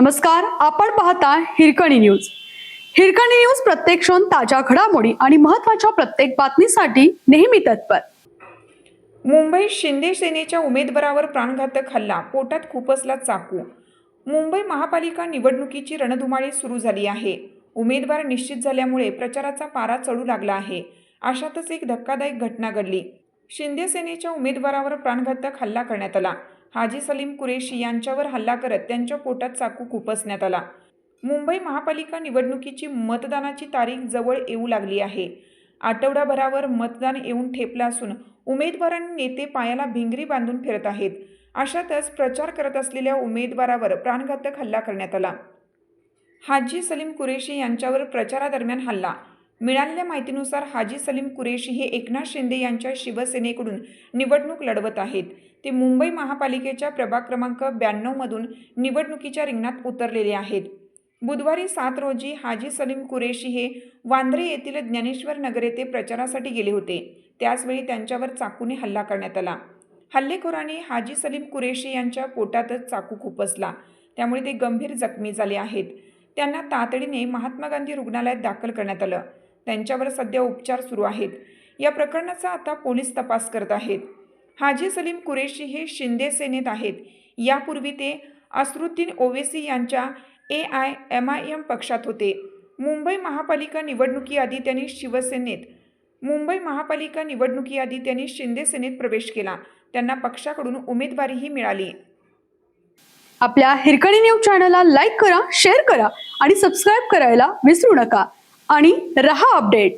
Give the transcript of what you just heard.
नमस्कार आपण पाहता हिरकणी न्यूज. हिरकणी न्यूज प्रत्येक क्षण ताज्या घडामोडी आणि महत्त्वाच्या प्रत्येक बातमीसाठी नेहमी तत्पर. मुंबई शिंदे सेनेच्या उमेदवारावर प्राणघातक हल्ला पोटात खुपसला चाकू. मुंबई महापालिका निवडणुकीची रणधुमाळी सुरू झाली आहे. उमेदवार निश्चित झाल्यामुळे प्रचाराचा पारा चढू लागला आहे. अशातच एक धक्कादायक घटना घडली. शिंदे सेनेच्या उमेदवारावर प्राणघातक हल्ला करण्यात आला. हाजी सलीम कुरेशी यांच्यावर हल्ला करत त्यांच्या पोटात चाकू खुपसण्यात आला. मुंबई महापालिका निवडणुकीची मतदानाची तारीख जवळ येऊ लागली आहे. आठवडाभरावर मतदान येऊन ठेपलं असून उमेदवारांनी नेते पायाला भिंगरी बांधून फिरत आहेत. अशातच प्रचार करत असलेल्या उमेदवारावर प्राणघातक हल्ला करण्यात आला. हाजी सलीम कुरेशी यांच्यावर प्रचारादरम्यान हल्ला मिळालेल्या माहितीनुसार हाजी सलीम कुरेशी हे एकनाथ शिंदे यांच्या शिवसेनेकडून निवडणूक लढवत आहेत. ते मुंबई महापालिकेच्या प्रभाग क्रमांक ब्याण्णवमधून निवडणुकीच्या रिंगणात उतरलेले आहेत. बुधवारी सात रोजी हाजी सलीम कुरेशी हे वांद्रे येथील ज्ञानेश्वर नगर येथे प्रचारासाठी गेले होते. त्याचवेळी त्यांच्यावर चाकूने हल्ला करण्यात आला. हल्लेखोरांनी हाजी सलीम कुरेशी यांच्या पोटातच चाकू खुपसला. त्यामुळे ते गंभीर जखमी झाले आहेत. त्यांना तातडीने महात्मा गांधी रुग्णालयात दाखल करण्यात आलं. त्यांच्यावर सध्या उपचार सुरू आहेत. या प्रकरणाचा आता पोलीस तपास करत आहेत. हाजी सलीम कुरेशी हे शिंदे सेनेत आहेत. यापूर्वी ते असरुद्दीन ओवेसी यांच्या A I M I M पक्षात होते. मुंबई महापालिका निवडणुकीआधी त्यांनी शिवसेनेत मुंबई महापालिका निवडणुकीआधी त्यांनी शिंदे सेनेत प्रवेश केला. त्यांना पक्षाकडून उमेदवारीही मिळाली. आपल्या हिरकणी न्यूज चॅनलला लाईक करा शेअर करा आणि सबस्क्राईब करायला विसरू नका. आणि रहा अपडेट.